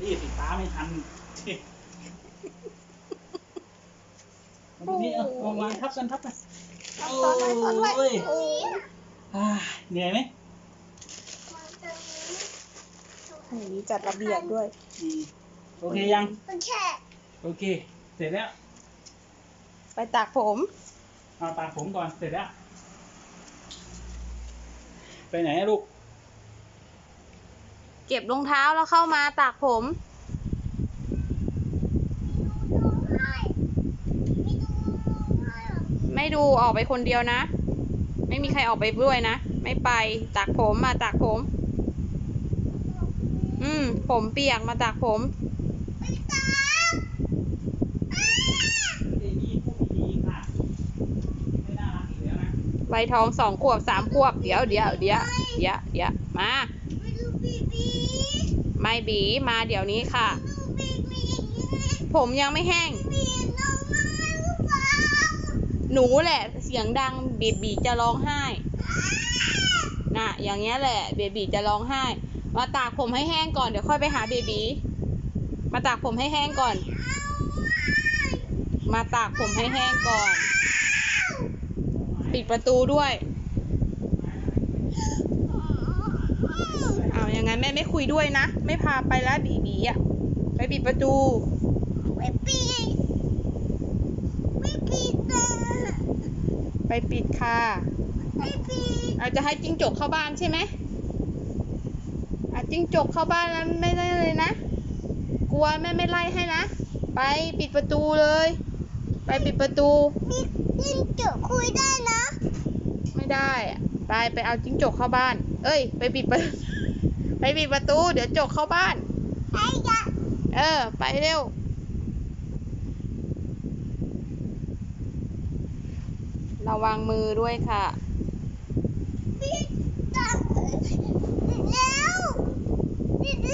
นี่สิตาไม่ทันมาดูนี่เอาเอาวางทับกันทับกันเอาซ้อนไว้ซ้อนไว้โอ้ยโอ้ยอ่าเหนื่อยไหมอย่างนี้จัดระเบียบด้วยอืมโอเคยังมันแค่โอเค เสร็จแล้ว ไปตากผม เอาตากผมก่อน เสร็จแล้ว ไปไหนอะลูก เก็บรองเท้าแล้วเข้ามาตากผม ไม่ดูออกไปคนเดียวนะ ไม่มีใครออกไปด้วยนะ ไม่ไปตากผมมาตากผม อืม ผมเปียกมาตากผมใบทองสองขวบสามขวบ เดี๋ยวเดี๋ยวเดี๋ยวเดี๋ยวเดี๋ยวมา ไม่ดูบีบีไม่บีมาเดี๋ยวนี้ค่ะดูบีบีอย่างนี้ผมยังไม่แห้งบีน้องมาหรือเปล่าหนูแหละเสียงดังเบบีจะร้องไห้น่ะอย่างเงี้ยแหละเบบีจะร้องไห้ มาตากผมให้แห้งก่อนเดี๋ยวค่อยไปหาเบบีมาตากผมให้แห้งก่อน มาตากผมให้แห้งก่อน ปิดประตูด้วย เอายังไงแม่ไม่คุยด้วยนะ ไม่พาไปแล้วบีบีอะ ไปปิดประตูไม่ปีไม่ปีนะไปปิดค่ะไม่ปีอาจจะให้จิ้งจกเข้าบ้านใช่ไหมอาจิ้งจกเข้าบ้านแล้วไม่ได้เลยนะ กลัวแม่ไม่ไล่ให้นะ ไปปิดประตูเลย ไปปิดประตูมียิ่งเจอคุยได้นะ ไม่ได้อะ ไปไปเอาจิ้งจกเข้าบ้าน เอ้ย ไปปิดปไปปิดประตู เดี๋ยวจกเข้าบ้าน ไปจ้ะเออ ไปเร็ว ระวังมือด้วยค่ะ